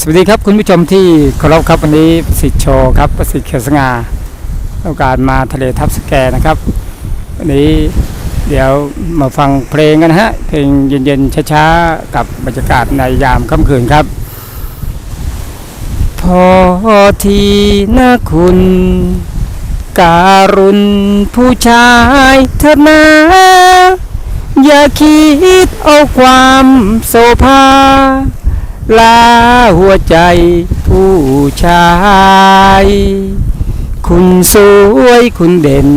สวัสดีครับคุณผู้ชมที่เคารพครับวันนี้ประสิทธิ์โชว์ครับประสิทธิ์เขียวสง่าโอกาสมาทะเลทับสแกนะครับ วันนี้เดี๋ยวมาฟังเพลงกันฮะเพลงเย็นๆช้าๆกับบรรยากาศในยามค่ำคืนครับ พอทีนะคุณ การุณผู้ชายเถิดนะอย่าคิดเอาความโสภา ลาหัวใจผู้ชาย คุณสวยคุณเด่น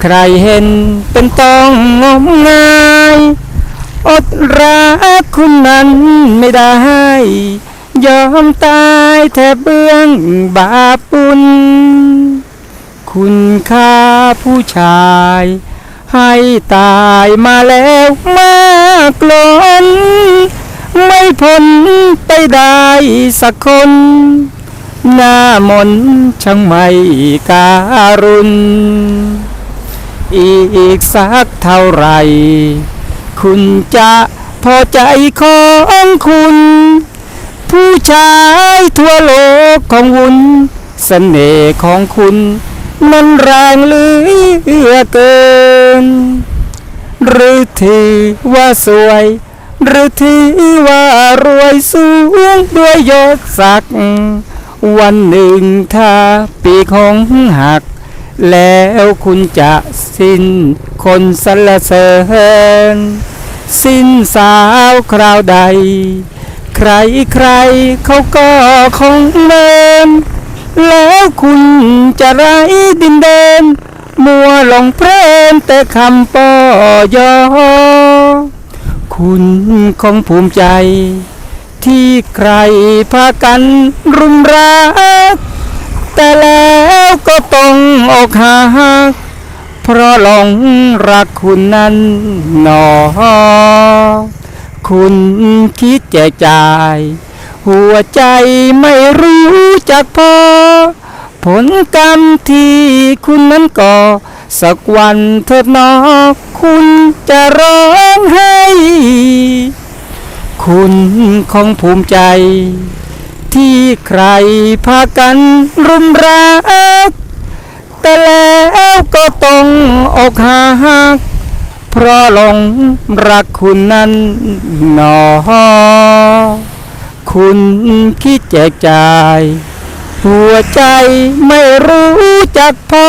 ใครเห็นเป็นต้องงมงายอดรักคุณนั้นไม่ได้ ยอมตายแทบเบื้องบาปุญคุณค่าผู้ชาย ให้ตายมาแล้วมากล้น ไม่พ้นไปได้สักคน หน้ามนช่างไม่การุณ อีกสักเท่าไร คุณจะพอใจของคุณ ผู้ชายทั่วโลกของวุนเสน่ห์ของคุณ มันแรงเหลือเกิน หรือถือว่าสวย หรือถือว่ารวยสูงด้วยยศศักดิ์วันหนึ่งถ้าปีของหัก แล้วคุณจะสิ้นคนสรรเสริญ สิ้นสาวคราวใด ใครใครเขาก็คงเดินแล้วคุณจะไร้ดินเดิน มัวหลงเพลินแต่คำปอยอ คุณคงภูมิใจ ที่ใครพากันรุมรัก แต่แล้วก็ต้องอกหัก เพราะหลงรักคุณนั้นหนอ คุณคิดแจกจ่าย หัวใจไม่รู้จักพอ ผลกรรมที่คุณนั้นก่อสักวันเถิดหนอคุณจะรอ คุณคงภูมิใจ ที่ใครพากันรุมรัก แต่แล้วก็ต้องอกหักเพราะหลงรักคุณนั้นหนอ คุณคิดแจกจ่าย หัวใจไม่รู้จักพอ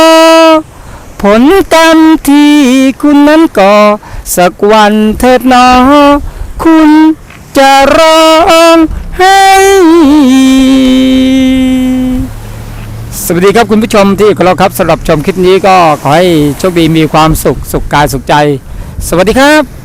ผลกรรมที่คุณนั้นก่อสักวันเถิดหนอ คุณ จะร้องไห้สวัสดีครับคุณผู้ชมที่เคารพครับสำหรับชมคลิปนี้ก็ขอให้โชคดีมีความสุขสุขกายสุขใจ สวัสดีครับ